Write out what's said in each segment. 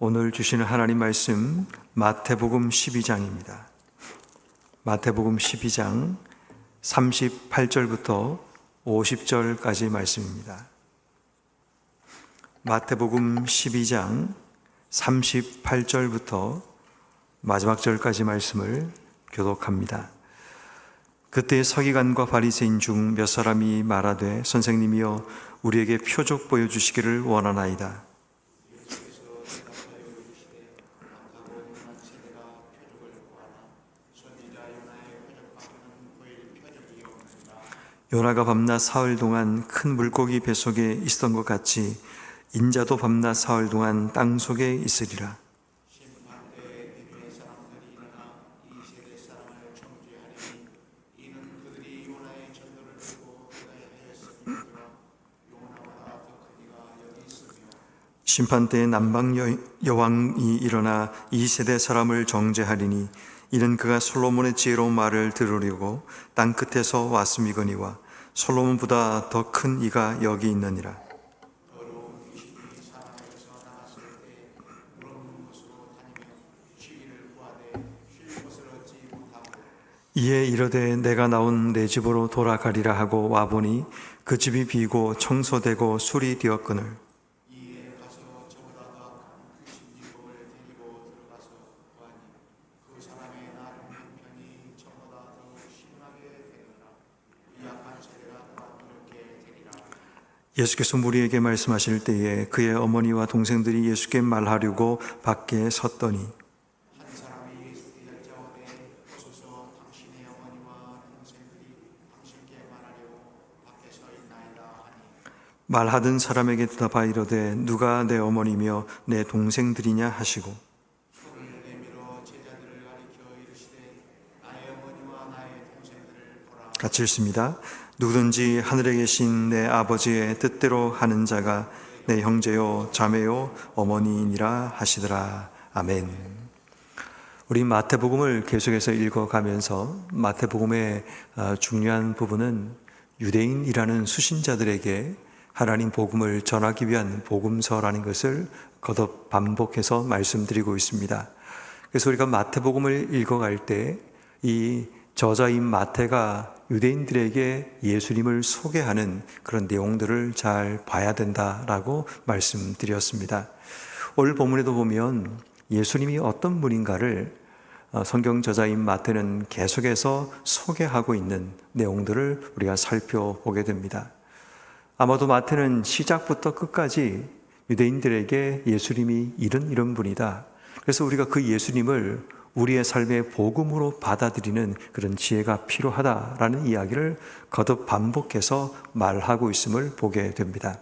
오늘 주시는 하나님 말씀 마태복음 12장입니다. 마태복음 12장 38절부터 50절까지 말씀입니다. 마태복음 12장 38절부터 마지막 절까지 말씀을 교독합니다. 그때 서기관과 바리새인 중 몇 사람이 말하되 선생님이여 우리에게 표적 보여 주시기를 원하나이다. 요나가 밤낮 사흘 동안 큰 물고기 뱃속에 있었던 것 같이 인자도 밤낮 사흘 동안 땅 속에 있으리라. 심판 때에 남방 여- 여왕이 일어나 이 세대 사람을 정죄하리니 이는 그가 솔로몬의 지혜로운 말을 들으려고 땅 끝에서 왔음이거니와 솔로몬보다 더 큰 이가 여기 있느니라. 이에 이르되 내가 나온 내 집으로 돌아가리라 하고 와보니 그 집이 비고 청소되고 술이 되었거늘 예수께서 무리에게 말씀하실 때에 그의 어머니와 동생들이 예수께 말하려고 밖에 섰더니 말하던 사람에게 대답하 이르되 누가 내 어머니며 내 동생들이냐 하시고 같이 읽습니다. 누구든지 하늘에 계신 내 아버지의 뜻대로 하는 자가 내 형제요 자매요 어머니이니라 하시더라. 아멘. 우리 마태복음을 계속해서 읽어가면서 마태복음의 아, 중요한 부분은 유대인이라는 수신자들에게 하나님 복음을 전하기 위한 복음서라는 것을 거듭 반복해서 말씀드리고 있습니다. 그래서 우리가 마태복음을 읽어갈 때 이 저자인 마태가 유대인들에게 예수님을 소개하는 그런 내용들을 잘 봐야 된다라고 말씀드렸습니다. 오늘 본문에도 보면 예수님이 어떤 분인가를 어, 성경 저자인 마태는 계속해서 소개하고 있는 내용들을 우리가 살펴보게 됩니다. 아마도 마태는 시작부터 끝까지 유대인들에게 예수님이 이런 이런 분이다. 그래서 우리가 그 예수님을 우리의 삶의 복음으로 받아들이는 그런 지혜가 필요하다라는 이야기를 거듭 반복해서 말하고 있음을 보게 됩니다.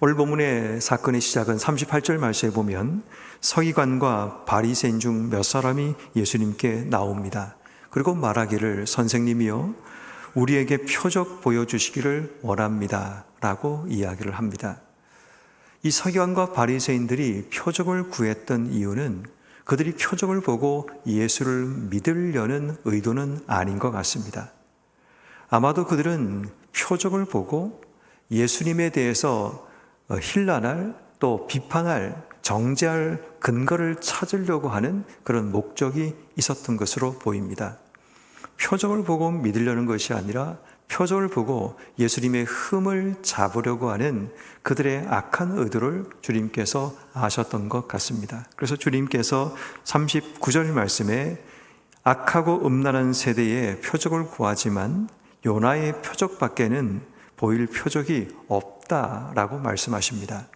오늘 본문의 사건의 시작은 38절 말씀에 보면 서기관과 바리새인 중 몇 사람이 예수님께 나옵니다. 그리고 말하기를 선생님이요 우리에게 표적 보여주시기를 원합니다. 라고 이야기를 합니다. 이 서기관과 바리새인들이 표적을 구했던 이유는 그들이 표적을 보고 예수를 믿으려는 의도는 아닌 것 같습니다. 아마도 그들은 표적을 보고 예수님에 대해서 힐난할 또 비판할 정죄할 근거를 찾으려고 하는 그런 목적이 있었던 것으로 보입니다. 표적을 보고 믿으려는 것이 아니라 표적을 보고 예수님의 흠을 잡으려고 하는 그들의 악한 의도를 주님께서 아셨던 것 같습니다. 그래서 주님께서 39절 말씀에 악하고 음란한 세대에 표적을 구하지만 요나의 표적밖에는 보일 표적이 없다라고 말씀하십니다.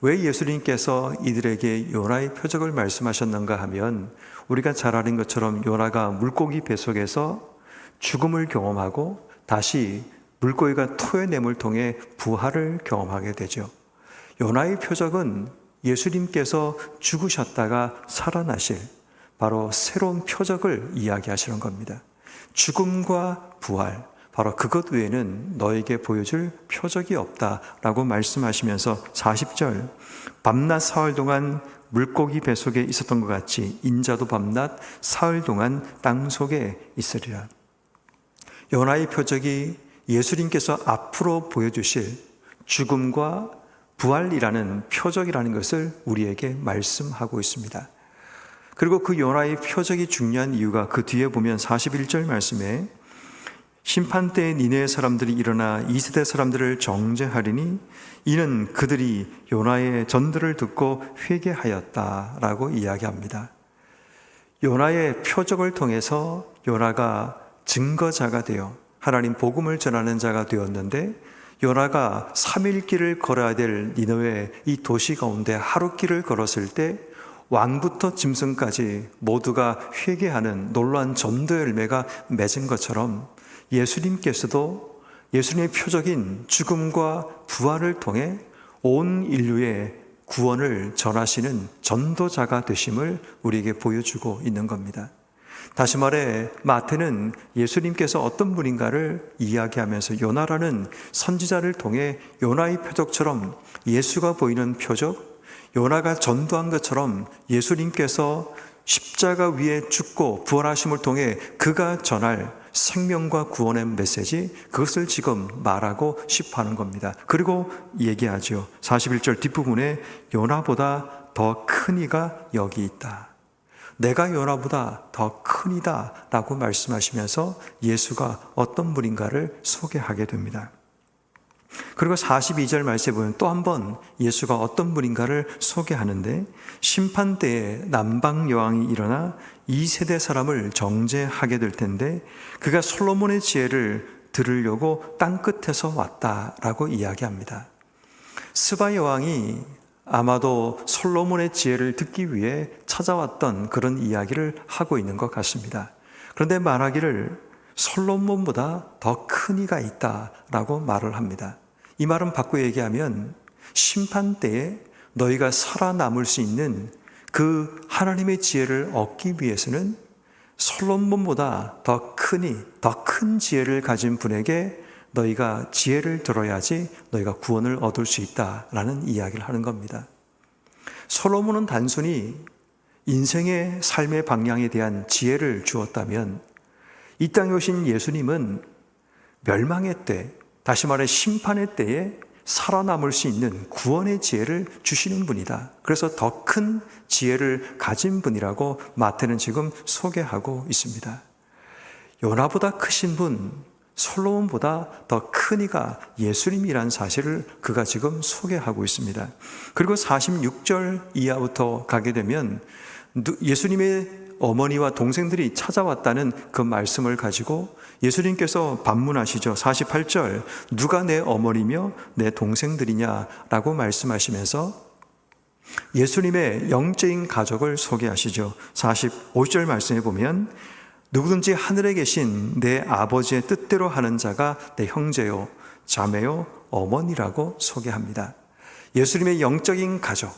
왜 예수님께서 이들에게 요나의 표적을 말씀하셨는가 하면 우리가 잘 아는 것처럼 요나가 물고기 뱃속에서 죽음을 경험하고 다시 물고기가 토해냄을 통해 부활을 경험하게 되죠. 요나의 표적은 예수님께서 죽으셨다가 살아나실 바로 새로운 표적을 이야기하시는 겁니다. 죽음과 부활, 바로 그것 외에는 너에게 보여줄 표적이 없다라고 말씀하시면서 40절 밤낮 사흘 동안 물고기 뱃속에 있었던 것 같이 인자도 밤낮 사흘 동안 땅 속에 있으리라. 요나의 표적이 예수님께서 앞으로 보여주실 죽음과 부활이라는 표적이라는 것을 우리에게 말씀하고 있습니다. 그리고 그 요나의 표적이 중요한 이유가 그 뒤에 보면 41절 말씀에 심판 때에 니네 사람들이 일어나 2세대 사람들을 정죄하리니 이는 그들이 요나의 전들을 듣고 회개하였다라고 이야기합니다. 요나의 표적을 통해서 요나가 증거자가 되어 하나님 복음을 전하는 자가 되었는데 요나가 3일 길을 걸어야 될 니느웨 이 도시 가운데 하루 길을 걸었을 때 왕부터 짐승까지 모두가 회개하는 놀라운 전도 열매가 맺은 것처럼 예수님께서도 예수님의 표적인 죽음과 부활을 통해 온 인류의 구원을 전하시는 전도자가 되심을 우리에게 보여주고 있는 겁니다. 다시 말해 마태는 예수님께서 어떤 분인가를 이야기하면서 요나라는 선지자를 통해 요나의 표적처럼 예수가 보이는 표적, 요나가 전도한 것처럼 예수님께서 십자가 위에 죽고 부활하심을 통해 그가 전할 생명과 구원의 메시지 그것을 지금 말하고 싶어 하는 겁니다. 그리고 얘기하죠. 41절 뒷부분에 요나보다 더 큰 이가 여기 있다. 내가 요나보다 더 큰이다 라고 말씀하시면서 예수가 어떤 분인가를 소개하게 됩니다. 그리고 42절 말씀에 보면 또 한 번 예수가 어떤 분인가를 소개하는데 심판 때에 남방 여왕이 일어나 이 세대 사람을 정죄하게 될 텐데 그가 솔로몬의 지혜를 들으려고 땅 끝에서 왔다라고 이야기합니다. 스바 여왕이 아마도 솔로몬의 지혜를 듣기 위해 찾아왔던 그런 이야기를 하고 있는 것 같습니다. 그런데 말하기를 솔로몬보다 더 큰 이가 있다라고 말을 합니다. 이 말은 바꿔 얘기하면 심판 때에 너희가 살아남을 수 있는 그 하나님의 지혜를 얻기 위해서는 솔로몬보다 더 크니 더 큰 지혜를 가진 분에게 너희가 지혜를 들어야지 너희가 구원을 얻을 수 있다라는 이야기를 하는 겁니다. 솔로몬은 단순히 인생의 삶의 방향에 대한 지혜를 주었다면 이 땅에 오신 예수님은 멸망의 때, 다시 말해 심판의 때에 살아남을 수 있는 구원의 지혜를 주시는 분이다. 그래서 더 큰 지혜를 가진 분이라고 마태는 지금 소개하고 있습니다. 요나보다 크신 분, 솔로몬보다 더 큰 이가 예수님이란 사실을 그가 지금 소개하고 있습니다. 그리고 46절 이하부터 가게 되면 예수님의 어머니와 동생들이 찾아왔다는 그 말씀을 가지고 예수님께서 반문하시죠. 48절, 누가 내 어머니며 내 동생들이냐라고 말씀하시면서 예수님의 영적인 가족을 소개하시죠. 45절 말씀에 보면 누구든지 하늘에 계신 내 아버지의 뜻대로 하는 자가 내 형제요, 자매요, 어머니라고 소개합니다. 예수님의 영적인 가족,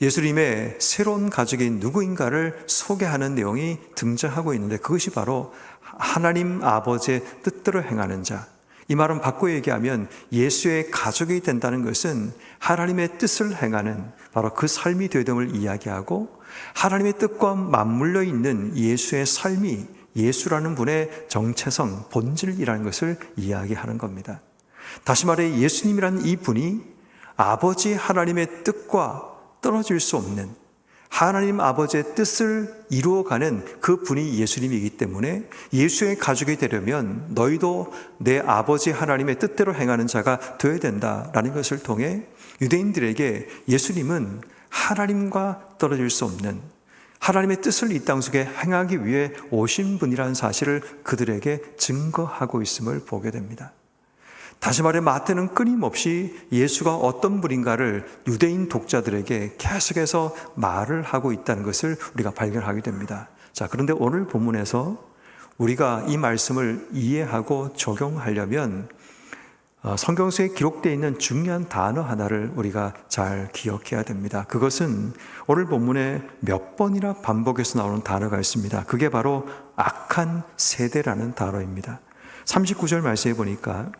예수님의 새로운 가족이 누구인가를 소개하는 내용이 등장하고 있는데 그것이 바로 하나님 아버지의 뜻대로 행하는 자. 이 말은 바꿔 얘기하면 예수의 가족이 된다는 것은 하나님의 뜻을 행하는 바로 그 삶이 되됨을 이야기하고 하나님의 뜻과 맞물려 있는 예수의 삶이 예수라는 분의 정체성, 본질이라는 것을 이야기하는 겁니다. 다시 말해 예수님이라는 이 분이 아버지 하나님의 뜻과 떨어질 수 없는 하나님 아버지의 뜻을 이루어가는 그 분이 예수님이기 때문에 예수의 가족이 되려면 너희도 내 아버지 하나님의 뜻대로 행하는 자가 되어야 된다라는 것을 통해 유대인들에게 예수님은 하나님과 떨어질 수 없는 하나님의 뜻을 이 땅 속에 행하기 위해 오신 분이라는 사실을 그들에게 증거하고 있음을 보게 됩니다. 다시 말해 마태는 끊임없이 예수가 어떤 분인가를 유대인 독자들에게 계속해서 말을 하고 있다는 것을 우리가 발견하게 됩니다. 자, 그런데 오늘 본문에서 우리가 이 말씀을 이해하고 적용하려면 어, 성경서에 기록되어 있는 중요한 단어 하나를 우리가 잘 기억해야 됩니다. 그것은 오늘 본문에 몇 번이나 반복해서 나오는 단어가 있습니다. 그게 바로 악한 세대라는 단어입니다. 39절 말씀해 보니까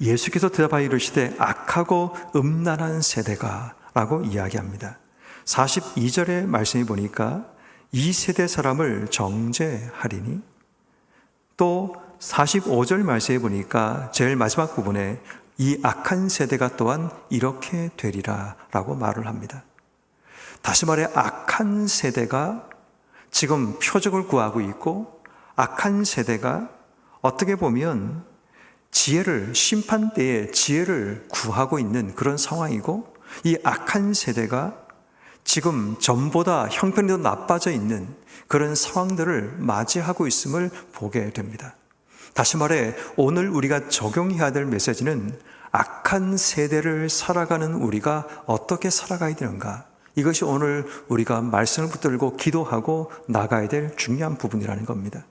예수께서 대답하여 이르시되 악하고 음란한 세대가 라고 이야기합니다. 42절의 말씀이 보니까 이 세대 사람을 정죄하리니 또 45절 말씀에 보니까 제일 마지막 부분에 이 악한 세대가 또한 이렇게 되리라 라고 말을 합니다. 다시 말해 악한 세대가 지금 표적을 구하고 있고 악한 세대가 어떻게 보면 지혜를 심판 때에 지혜를 구하고 있는 그런 상황이고 이 악한 세대가 지금 전보다 형편이 더 나빠져 있는 그런 상황들을 맞이하고 있음을 보게 됩니다. 다시 말해 오늘 우리가 적용해야 될 메시지는 악한 세대를 살아가는 우리가 어떻게 살아가야 되는가? 이것이 오늘 우리가 말씀을 붙들고 기도하고 나가야 될 중요한 부분이라는 겁니다.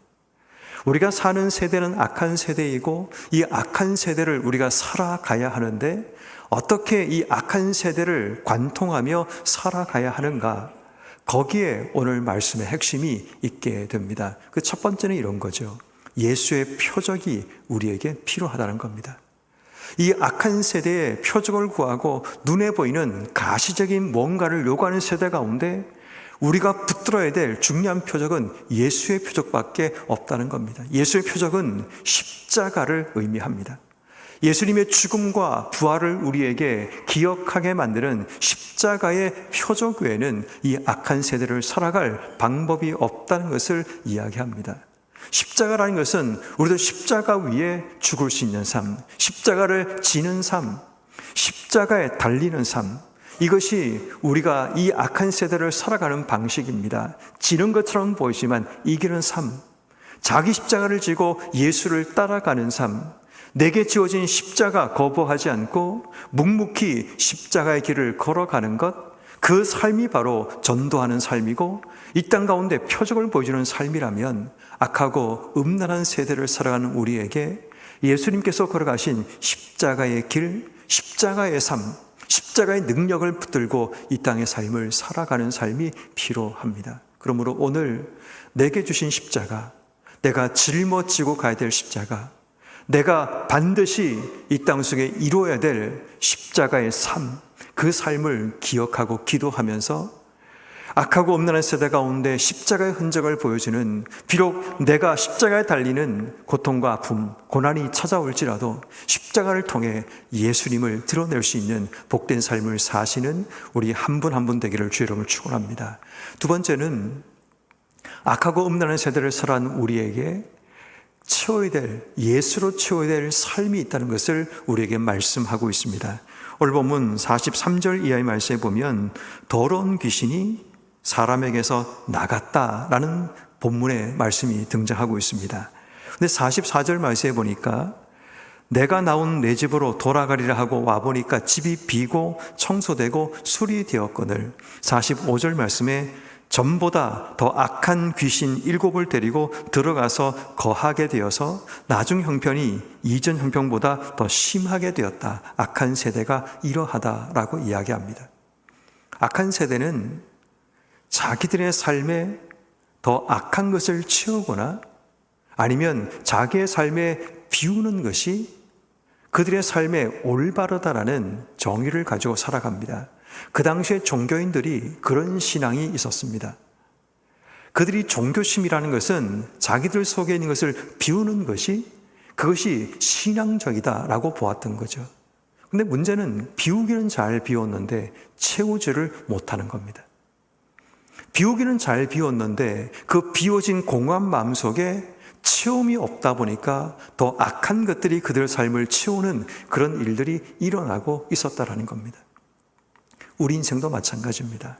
우리가 사는 세대는 악한 세대이고 이 악한 세대를 우리가 살아가야 하는데 어떻게 이 악한 세대를 관통하며 살아가야 하는가? 거기에 오늘 말씀의 핵심이 있게 됩니다. 그 첫 번째는 이런 거죠. 예수의 표적이 우리에게 필요하다는 겁니다. 이 악한 세대의 표적을 구하고 눈에 보이는 가시적인 뭔가를 요구하는 세대 가운데 우리가 붙들어야 될 중요한 표적은 예수의 표적밖에 없다는 겁니다. 예수의 표적은 십자가를 의미합니다. 예수님의 죽음과 부활을 우리에게 기억하게 만드는 십자가의 표적 외에는 이 악한 세대를 살아갈 방법이 없다는 것을 이야기합니다. 십자가라는 것은 우리도 십자가 위에 죽을 수 있는 삶, 십자가를 지는 삶, 십자가에 달리는 삶, 이것이 우리가 이 악한 세대를 살아가는 방식입니다. 지는 것처럼 보이지만 이기는 삶, 자기 십자가를 지고 예수를 따라가는 삶, 내게 지어진 십자가 거부하지 않고 묵묵히 십자가의 길을 걸어가는 것, 그 삶이 바로 전도하는 삶이고 이 땅 가운데 표적을 보여주는 삶이라면 악하고 음란한 세대를 살아가는 우리에게 예수님께서 걸어가신 십자가의 길, 십자가의 삶, 십자가의 능력을 붙들고 이 땅의 삶을 살아가는 삶이 필요합니다. 그러므로 오늘 내게 주신 십자가, 내가 짊어지고 가야 될 십자가, 내가 반드시 이 땅 속에 이루어야 될 십자가의 삶, 그 삶을 기억하고 기도하면서 악하고 없는 세대 가운데 십자가의 흔적을 보여주는 비록 내가 십자가에 달리는 고통과 아픔, 고난이 찾아올지라도 십자가를 통해 예수님을 드러낼 수 있는 복된 삶을 사시는 우리 한 분 한분 되기를 주의 이름을 축원합니다. 두 번째는 악하고 음란한 세대를 살아온 우리에게 채워야 될 예수로 채워야 될 삶이 있다는 것을 우리에게 말씀하고 있습니다. 오늘 본문 43절 이하의 말씀에 보면 더러운 귀신이 사람에게서 나갔다라는 본문의 말씀이 등장하고 있습니다. 근데 44절 말씀에 보니까 내가 나온 내 집으로 돌아가리라 하고 와보니까 집이 비고 청소되고 수리되었거늘 45절 말씀에 전보다 더 악한 귀신 일곱을 데리고 들어가서 거하게 되어서 나중 형편이 이전 형편보다 더 심하게 되었다. 악한 세대가 이러하다라고 이야기합니다. 악한 세대는 자기들의 삶에 더 악한 것을 채우거나 아니면 자기의 삶에 비우는 것이 그들의 삶에 올바르다라는 정의를 가지고 살아갑니다. 그 당시에 종교인들이 그런 신앙이 있었습니다. 그들이 종교심이라는 것은 자기들 속에 있는 것을 비우는 것이 그것이 신앙적이다라고 보았던 거죠. 근데 문제는 비우기는 잘 비웠는데 채우지를 못하는 겁니다. 비우기는 잘 비웠는데 그 비워진 공허한 마음 속에 체험이 없다 보니까 더 악한 것들이 그들 삶을 채우는 그런 일들이 일어나고 있었다라는 겁니다. 우리 인생도 마찬가지입니다.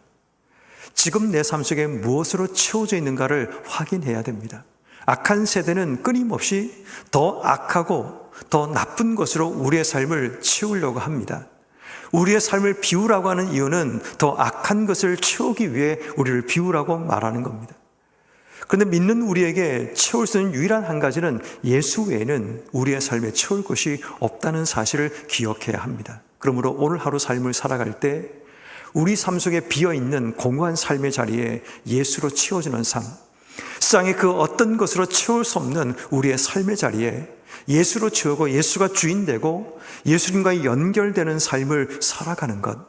지금 내 삶 속에 무엇으로 채워져 있는가를 확인해야 됩니다. 악한 세대는 끊임없이 더 악하고 더 나쁜 것으로 우리의 삶을 채우려고 합니다. 우리의 삶을 비우라고 하는 이유는 더 악한 것을 채우기 위해 우리를 비우라고 말하는 겁니다. 그런데 믿는 우리에게 채울 수 있는 유일한 한 가지는 예수 외에는 우리의 삶에 채울 것이 없다는 사실을 기억해야 합니다. 그러므로 오늘 하루 삶을 살아갈 때 우리 삶 속에 비어 있는 공허한 삶의 자리에 예수로 채워지는 삶, 세상의 그 어떤 것으로 채울 수 없는 우리의 삶의 자리에 예수로 채우고 예수가 주인 되고 예수님과 연결되는 삶을 살아가는 것.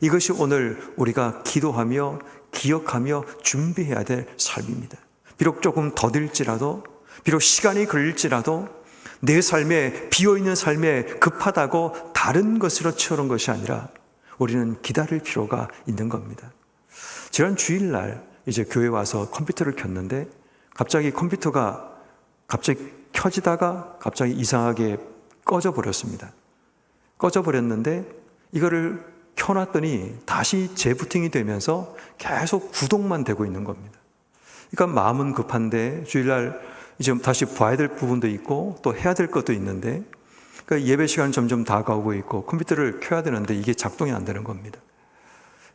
이것이 오늘 우리가 기도하며 기억하며 준비해야 될 삶입니다. 비록 조금 더딜지라도, 비록 시간이 걸릴지라도 내 삶에 비어있는 삶에 급하다고 다른 것으로 채우는 것이 아니라 우리는 기다릴 필요가 있는 겁니다. 지난 주일날 이제 교회 와서 컴퓨터를 켰는데 갑자기 컴퓨터가 갑자기 켜지다가 갑자기 이상하게 꺼져 버렸습니다. 꺼져 버렸는데 이거를 켜놨더니 다시 재부팅이 되면서 계속 구동만 되고 있는 겁니다. 그러니까 마음은 급한데 주일날 이제 다시 봐야 될 부분도 있고 또 해야 될 것도 있는데 그러니까 예배 시간 점점 다가오고 있고 컴퓨터를 켜야 되는데 이게 작동이 안 되는 겁니다.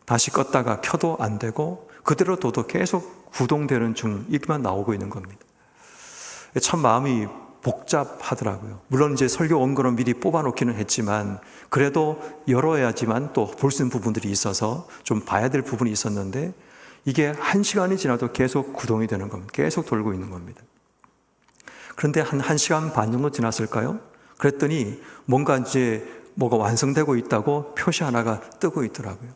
다시 껐다가 켜도 안 되고 그대로 둬도 계속 구동되는 중 이렇게만 나오고 있는 겁니다. 참 마음이 복잡하더라고요. 물론 이제 설교 원고는 미리 뽑아놓기는 했지만 그래도 열어야지만 또 볼 수 있는 부분들이 있어서 좀 봐야 될 부분이 있었는데 이게 한 시간이 지나도 계속 구동이 되는 겁니다. 계속 돌고 있는 겁니다. 그런데 한 1시간 반 정도 지났을까요? 그랬더니 뭔가 이제 뭐가 완성되고 있다고 표시 하나가 뜨고 있더라고요.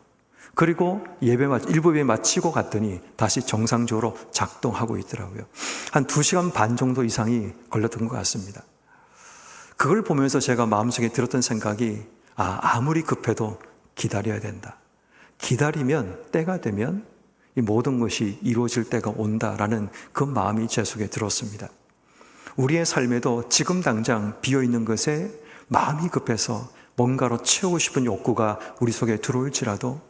그리고 예배 마, 일부 예배 마치고 갔더니 다시 정상적으로 작동하고 있더라고요. 한 2시간 반 정도 이상이 걸렸던 것 같습니다. 그걸 보면서 제가 마음속에 들었던 생각이 아, 아무리 급해도 기다려야 된다. 기다리면 때가 되면 이 모든 것이 이루어질 때가 온다라는 그 마음이 제 속에 들었습니다. 우리의 삶에도 지금 당장 비어 있는 것에 마음이 급해서 뭔가로 채우고 싶은 욕구가 우리 속에 들어올지라도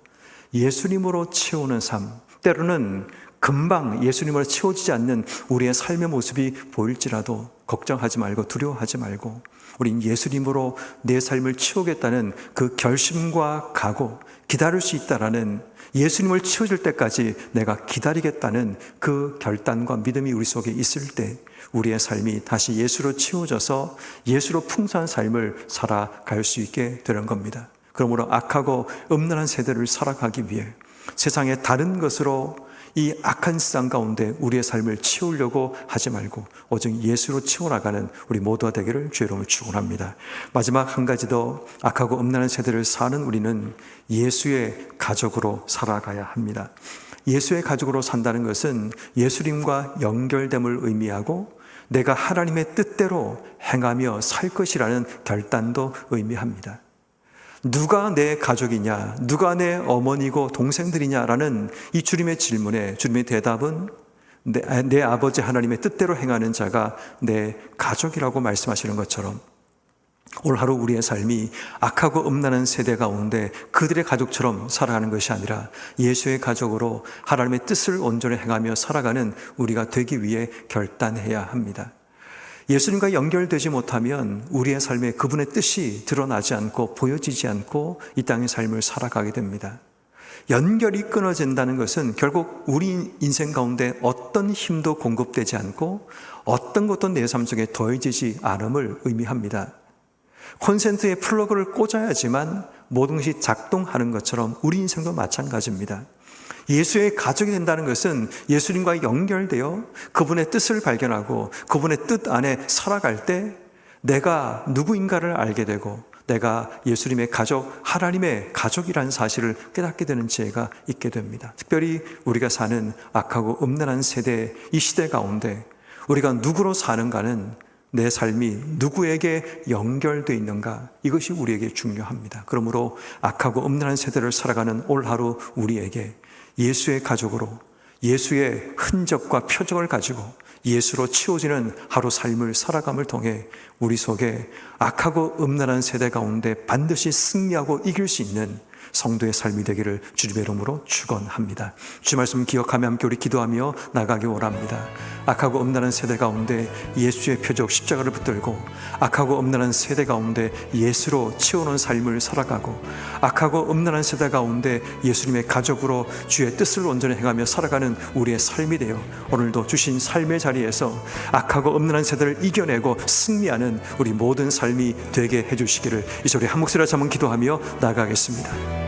예수님으로 채우는 삶, 때로는 금방 예수님으로 채워지지 않는 우리의 삶의 모습이 보일지라도 걱정하지 말고 두려워하지 말고 우린 예수님으로 내 삶을 채우겠다는 그 결심과 각오, 기다릴 수 있다라는 예수님을 채워줄 때까지 내가 기다리겠다는 그 결단과 믿음이 우리 속에 있을 때 우리의 삶이 다시 예수로 채워져서 예수로 풍성한 삶을 살아갈 수 있게 되는 겁니다. 그러므로 악하고 음란한 세대를 살아가기 위해 세상의 다른 것으로 이 악한 세상 가운데 우리의 삶을 치우려고 하지 말고 오직 예수로 치워나가는 우리 모두가 되기를 이름으로 축원합니다. 마지막 한 가지 더 악하고 음란한 세대를 사는 우리는 예수의 가족으로 살아가야 합니다. 예수의 가족으로 산다는 것은 예수님과 연결됨을 의미하고 내가 하나님의 뜻대로 행하며 살 것이라는 결단도 의미합니다. 누가 내 가족이냐, 누가 내 어머니고 동생들이냐라는 이 주님의 질문에 주님의 대답은 내, 내 아버지 하나님의 뜻대로 행하는 자가 내 가족이라고 말씀하시는 것처럼 오늘 하루 우리의 삶이 악하고 음란한 세대 가운데 그들의 가족처럼 살아가는 것이 아니라 예수의 가족으로 하나님의 뜻을 온전히 행하며 살아가는 우리가 되기 위해 결단해야 합니다. 예수님과 연결되지 못하면 우리의 삶에 그분의 뜻이 드러나지 않고 보여지지 않고 이 땅의 삶을 살아가게 됩니다. 연결이 끊어진다는 것은 결국 우리 인생 가운데 어떤 힘도 공급되지 않고 어떤 것도 내 삶 속에 더해지지 않음을 의미합니다. 콘센트에 플러그를 꽂아야지만 모든 것이 작동하는 것처럼 우리 인생도 마찬가지입니다. 예수의 가족이 된다는 것은 예수님과 연결되어 그분의 뜻을 발견하고 그분의 뜻 안에 살아갈 때 내가 누구인가를 알게 되고 내가 예수님의 가족, 하나님의 가족이라는 사실을 깨닫게 되는 지혜가 있게 됩니다. 특별히 우리가 사는 악하고 음란한 세대, 이 시대 가운데 우리가 누구로 사는가는 내 삶이 누구에게 연결되어 있는가 이것이 우리에게 중요합니다. 그러므로 악하고 음란한 세대를 살아가는 올 하루 우리에게 예수의 가족으로 예수의 흔적과 표적을 가지고 예수로 치워지는 하루 삶을 살아감을 통해 우리 속에 악하고 음란한 세대 가운데 반드시 승리하고 이길 수 있는 성도의 삶이 되기를 주님의 이름으로 축원합니다. 주 말씀 기억하며 함께 우리 기도하며 나가기 원합니다. 악하고 음란한 세대 가운데 예수의 표적 십자가를 붙들고 악하고 음란한 세대 가운데 예수로 치우는 삶을 살아가고 악하고 음란한 세대 가운데 예수님의 가족으로 주의 뜻을 온전히 행하며 살아가는 우리의 삶이 되어 오늘도 주신 삶의 자리에서 악하고 음란한 세대를 이겨내고 승리하는 우리 모든 삶이 되게 해주시기를 이 소리 한 목소리로 잠은 기도하며 나가겠습니다.